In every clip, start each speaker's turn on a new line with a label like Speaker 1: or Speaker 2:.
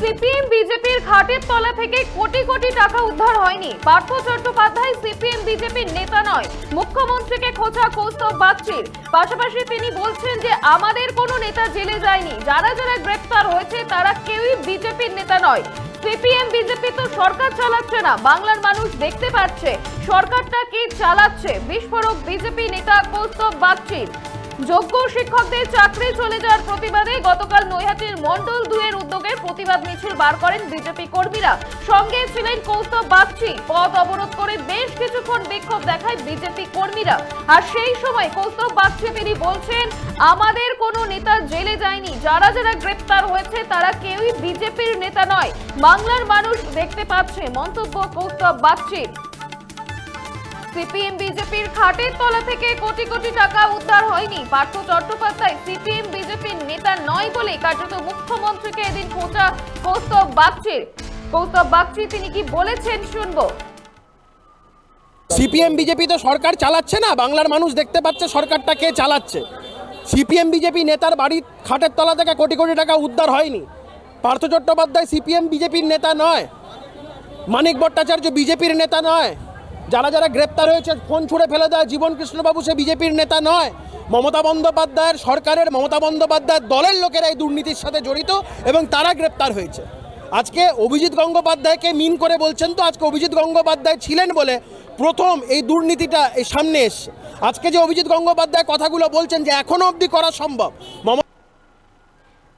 Speaker 1: CPM বিজেপির খাটের তলা থেকে কোটি কোটি টাকা উদ্ধার হয়নি। পার্থ চট্টোপাধ্যায় সিপিএম বিজেপির নেতা নয়। মুখ্যমন্ত্রীকে খোঁচা কৌস্তব বাগচির। পাশাপাশি তিনি বলছেন যে, আমাদের কোনো নেতা জেলে যায়নি। যারা যারা গ্রেপ্তার হয়েছে, তারা কেউই বিজেপির নেতা নয়। সিপিএম বিজেপি তো সরকার চালাচ্ছে না। বাংলার মানুষ দেখতে পাচ্ছে। সরকারটা কি চালাচ্ছে? বিস্ফোরক বিজেপি নেতা কৌস্তব বাগচির। যোগ্য শিক্ষকদের চাকরি চলে যাওয়ার প্রতিবাদে গতকাল নৈহাটির মন্ডল দুয়ের উদ্যোগে প্রতিবাদ মিছিল বার করেন বিজেপি কর্মীরা। সঙ্গে ছিলেন কৌস্তব বাগচি। পথ অবরোধ করে বেশ কিছুক্ষণ বিক্ষোভ দেখায় বিজেপি কর্মীরা। আর সেই সময় কৌস্তব বাগচি তিনি বলছেন, আমাদের কোনো নেতা জেলে যায়নি। যারা যারা গ্রেপ্তার হয়েছে তারা কেউই বিজেপির নেতা নয়। বাংলার মানুষ দেখতে পাচ্ছে। মন্তব্য কৌস্তব বাগচির। সিপিএম বিজেপির খাটের তলা থেকে কোটি কোটি টাকা উদ্ধার হয়নি। পার্থ চট্টোপাধ্যায় সিপিএম বিজেপির নেতা নয় বলে কার্যত মুখ্যমন্ত্রীকে এদিন খোঁচা কৌস্তব বাগচির। কৌস্তব বাগচি, তিনি কি বলেছেন শুনব।
Speaker 2: সিপিএম বিজেপি তো সরকার চালাচ্ছে না, বাংলার মানুষ দেখতে পাচ্ছে সরকারটা কে চালাচ্ছে। সিপিএম বিজেপি নেতার বাড়ির খাটের তলা থেকে কোটি কোটি টাকা উদ্ধার হয়নি। পার্থ চট্টোপাধ্যায় সিপিএম বিজেপির নেতা নয়। মানিক ভট্টাচার্য বিজেপির নেতা নয়। যারা যারা গ্রেপ্তার হয়েছে, ফোন ছুঁড়ে ফেলে দেয় জীবন কৃষ্ণবাবু, সে বিজেপির নেতা নয়। মমতা বন্দ্যোপাধ্যায়ের সরকারের, মমতা বন্দ্যোপাধ্যায়ের দলের লোকেরা এই দুর্নীতির সাথে জড়িত এবং তারা গ্রেপ্তার হয়েছে। আজকে অভিজিৎ গঙ্গোপাধ্যায়কে মিন করে বলছেন তো, আজকে অভিজিৎ গঙ্গোপাধ্যায় ছিলেন বলে প্রথম এই দুর্নীতিটা এই সামনে এসছে। আজকে যে অভিজিৎ গঙ্গোপাধ্যায় কথাগুলো বলছেন যে এখনও অবধি করা সম্ভব, মমতা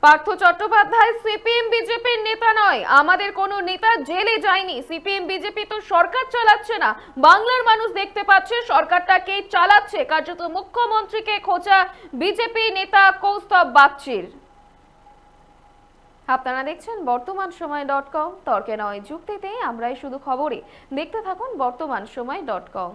Speaker 1: পার্থ চট্টোপাধ্যায় সিপিএম বিজেপির নেতা নয়। আমাদের কোনো নেতা জেলে যায়নি। সিপিএম বিজেপি তো সরকার চালাচ্ছে না। বাংলার মানুষ দেখতে পাচ্ছে সরকারটা কে চালাচ্ছে। কার্যত মুখ্যমন্ত্রীকে খোঁচা বিজেপি নেতা কৌস্তব বাগচির। আপনারা দেখছেন বর্তমান সময় ডট কম। তর্কে নয় যুক্তিতে আমরাই শুধু খবরে। দেখতে থাকুন বর্তমান সময় ডট কম।